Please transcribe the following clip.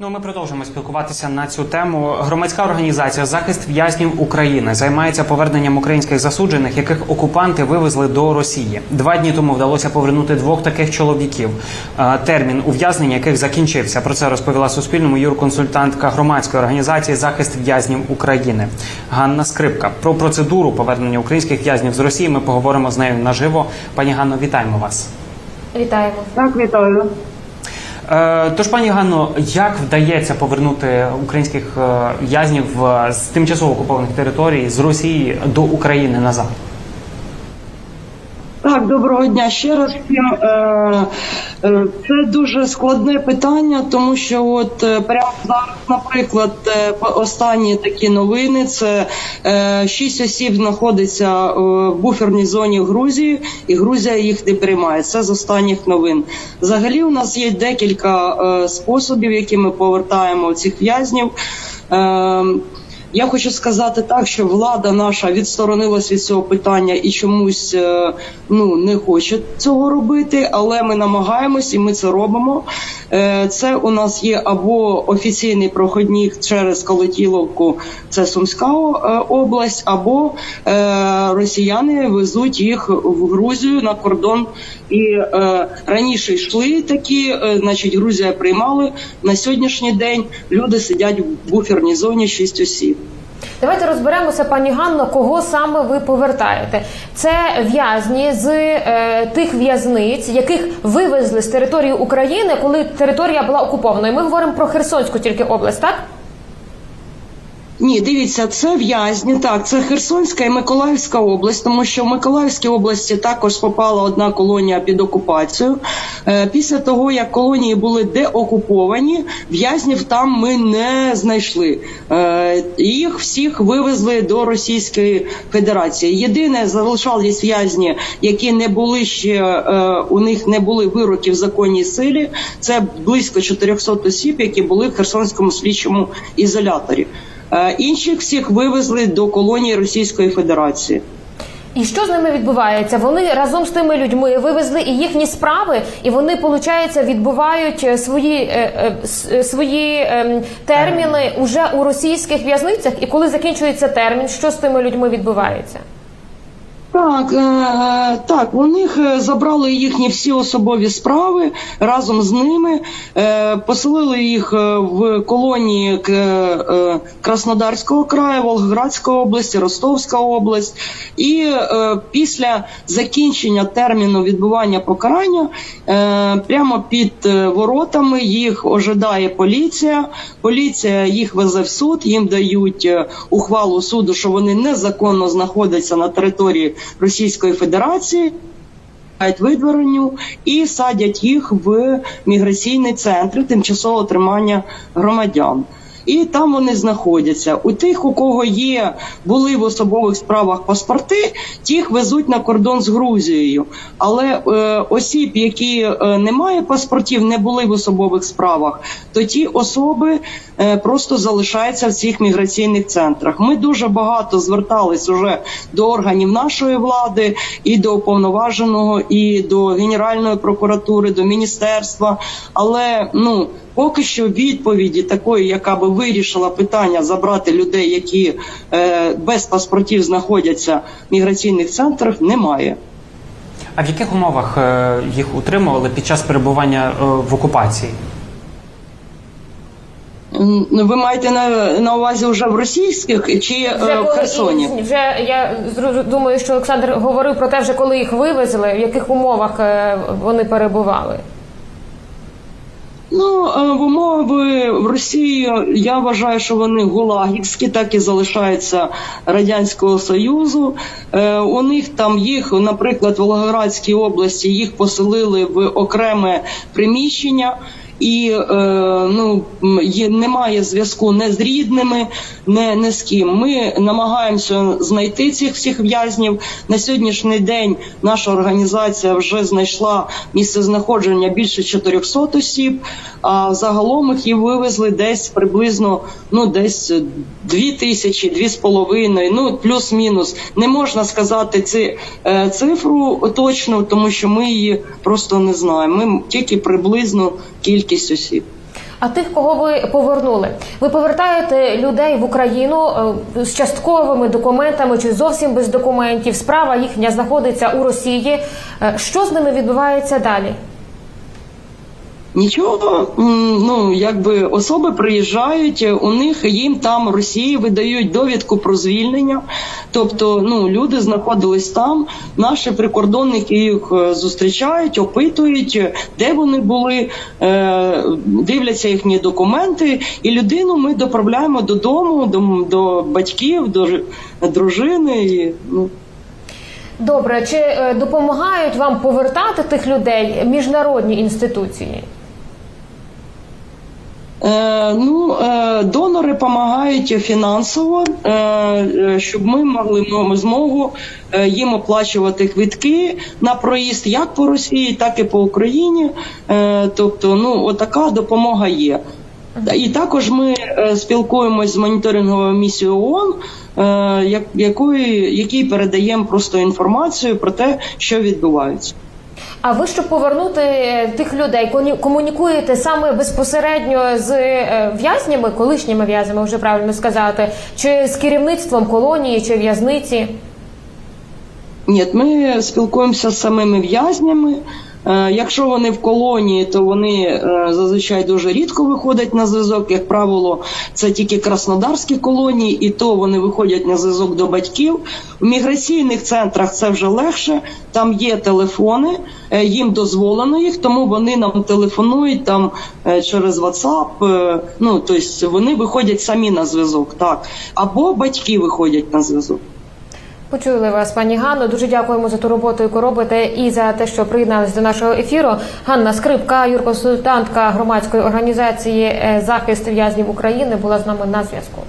Ну, ми продовжимо спілкуватися на цю тему. Громадська організація Захист в'язнів України займається поверненням українських засуджених, яких окупанти вивезли до Росії. Два дні тому вдалося повернути двох таких чоловіків. Термін ув'язнення яких закінчився. Про це розповіла Суспільному юрконсультантка громадської організації Захист в'язнів України Ганна Скрипка. Про процедуру повернення українських в'язнів з Росії ми поговоримо з нею наживо. Пані Ганно, вітаємо вас. Вітаємо. Так, вітаю. Е, Тож, пані Ганно, як вдається повернути українських е, в'язнів е, з тимчасово окупованих територій з Росії до України назад? Так, доброго дня ще раз. Е, е, Це дуже складне питання, тому що от е, прямо зараз, наприклад, останні такі новини: це шість осіб знаходиться в буферній зоні Грузії, і Грузія їх не приймає. Це з останніх новин. Взагалі, у нас є декілька способів, які ми повертаємо цих в'язнів. Я хочу сказати так, що влада наша відсторонилась від цього питання і чомусь е, ну не хоче цього робити, але ми намагаємось і ми це робимо. Е, Це у нас є або офіційний проходник через Колотіловку, це Сумська е, область, або росіяни везуть їх в Грузію на кордон. І раніше йшли такі, значить, Грузія приймали на сьогоднішній день. Люди сидять в буферній зоні 6 осіб. Давайте розберемося, пані Ганно, кого саме ви повертаєте. Це в'язні з е, тих в'язниць, яких вивезли з території України, коли територія була окупована. І ми говоримо про Херсонську тільки область, так? Ні, дивіться, це в'язні. Так, це Херсонська і Миколаївська область, тому що в Миколаївській області також попала одна колонія під окупацію. Е, Після того, як колонії були деокуповані, в'язнів там ми не знайшли. Е, Їх всіх вивезли до Російської Федерації. Єдине залишались в'язні, які не були ще е, у них не були вироків в законній силі. Це близько 400 осіб, які були в Херсонському слідчому ізоляторі. Е, Інших всіх вивезли до колонії Російської Федерації. І що з ними відбувається? Вони разом з тими людьми вивезли і їхні справи, і вони, получається відбувають е, свої, е, свої ем, терміни уже у російських в'язницях. І коли закінчується термін, що з тими людьми відбувається? Так, е, так, у них е, забрали їхні всі особові справи разом з ними, е, поселили їх е, в колонії к- е, Краснодарського краю, Волгоградської області, Ростовська область. І е, після закінчення терміну відбування покарання е, прямо під е, воротами їх ожидає поліція. Поліція їх везе в суд, їм дають е, ухвалу суду, що вони незаконно знаходяться на території Російської Федерації. Видворенню і садять їх в міграційні центри тимчасового тримання громадян. І там вони знаходяться. У тих, у кого є були в особових справах паспорти, тих везуть на кордон з Грузією. Але е, осіб, які е, не мають паспортів, не були в особових справах, то ті особи е, просто залишаються в цих міграційних центрах. Ми дуже багато звертались уже до органів нашої влади, і до уповноваженого, і до Генеральної прокуратури, до міністерства. Але ну поки що відповіді такої, яка би вирішила питання забрати людей, які е, без паспортів знаходяться в міграційних центрах, немає. А в яких умовах е, їх утримували під час перебування е, в окупації? М, Ви маєте на, на увазі вже в російських чи е, в Херсоні? і- вже я думаю, що Олександр говорив про те, вже коли їх вивезли, в яких умовах е, вони перебували. Ну, е, в умови в Росії я вважаю, що вони гулагівські, так і залишаються Радянського Союзу. Е, У них там їх, наприклад, в Волгоградській області їх поселили в окреме приміщення. І е, ну є, немає зв'язку не з рідними, не, не з ким. Ми намагаємося знайти цих всіх в'язнів. На сьогоднішній день наша організація вже знайшла місце знаходження більше 400 осіб. А загалом їх вивезли десь приблизно ну десь дві тисячі, дві з половиною, ну плюс-мінус. Не можна сказати ці, е, цифру точно, тому що ми її просто не знаємо. Ми тільки приблизно кількість осіб. А тих, кого ви повернули, ви повертаєте людей в Україну е, з частковими документами чи зовсім без документів. Справа їхня знаходиться у Росії. Е, Що з ними відбувається далі? Нічого, ну якби особи приїжджають, у них їм там Росії видають довідку про звільнення. Тобто, ну люди знаходились там. Наші прикордонники їх е, зустрічають, опитують, де вони були, е, дивляться їхні документи, і людину ми доправляємо додому, до, до батьків, до дружини. І, ну, Добре, чи е, допомагають вам повертати тих людей міжнародні інституції? Е, ну, е, донори допомагають фінансово, е, щоб ми могли м- змогу їм оплачувати квитки на проїзд як по Росії, так і по Україні. Тобто, ну, отака допомога є. І також ми спілкуємось з моніторинговою місією ООН, якої, якій передаємо просто інформацію про те, що відбувається. А ви, щоб повернути е, тих людей, комунікуєте саме безпосередньо з е, в'язнями, колишніми в'язнями, вже правильно сказати, чи з керівництвом колонії чи в'язниці? Ні, ми спілкуємося з самими в'язнями. Е, Якщо вони в колонії, то вони е, зазвичай дуже рідко виходять на зв'язок. Як правило, це тільки краснодарські колонії, і то вони виходять на зв'язок до батьків. В міграційних центрах це вже легше. Там є телефони, е, їм дозволено їх, тому вони нам телефонують там через WhatsApp. Ну тобто вони виходять самі на зв'язок, так або батьки виходять на зв'язок. Почули вас, пані Ганно. Дуже дякуємо за ту роботу, яку робите, і за те, що приєдналися до нашого ефіру. Ганна Скрипка, юрконсультантка громадської організації е, захист в'язнів України, була з нами на зв'язку.